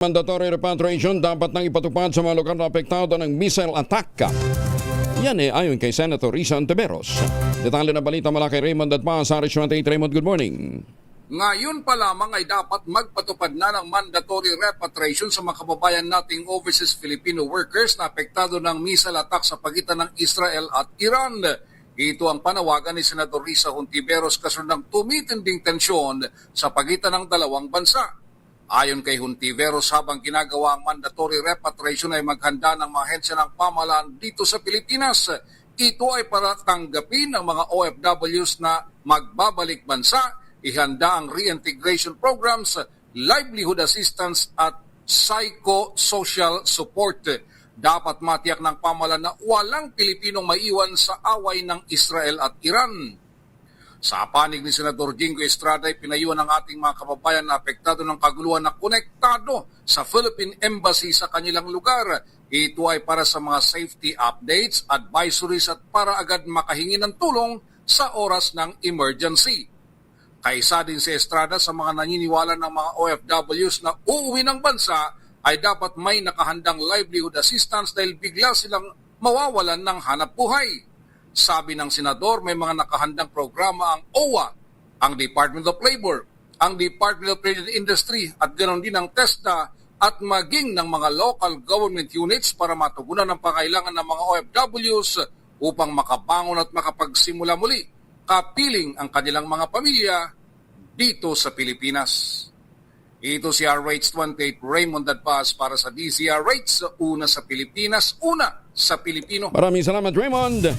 Mandatory repatriation dapat nang ipatupad sa mga lugar na apektado ng missile attack. Yan eh, ayon kay Senator Risa Anteveros. Detalye na balita mula kay Raymond at pa sa Aris 28. Raymond, good morning. Ngayon pa lamang ay dapat magpatupad na ng mandatory repatriation sa mga kababayan nating overseas Filipino workers na apektado ng missile attack sa pagitan ng Israel at Iran. Ito ang panawagan ni Senador Risa Hontiveros kasunod ng tumitinding tensyon sa pagitan ng dalawang bansa. Ayon kay Hontiveros, habang ginagawa ang mandatory repatriation ay maghanda ng mga hensya ng pamahalaan dito sa Pilipinas. Ito ay para tanggapin ng mga OFWs na magbabalik bansa, ihanda ang reintegration programs, livelihood assistance at psychosocial support. Dapat matiyak ng pamahalaan na walang Pilipinong maiwan sa away ng Israel at Iran. Sa panig ni Senador Jingo Estrada ay pinayuhan ng ating mga kababayan na apektado ng kaguluhan na konektado sa Philippine Embassy sa kanilang lugar. Ito ay para sa mga safety updates, advisories at para agad makahingi ng tulong sa oras ng emergency. Kaisa din si Estrada sa mga naniniwala ng mga OFWs na uuwi ng bansa ay dapat may nakahandang livelihood assistance dahil bigla silang mawawalan ng hanap buhay. Sabi ng senador, may mga nakahandang programa ang OWA, ang Department of Labor, ang Department of Trade and Industry at ganoon din ang TESDA at maging ng mga local government units para matugunan ang pangailangan ng mga OFWs upang makabangon at makapagsimula muli kapiling ang kanilang mga pamilya dito sa Pilipinas. Ito si RH28 Raymond Adpaz para sa DZRH, una sa Pilipinas, una sa Pilipino. Maraming salamat, Raymond.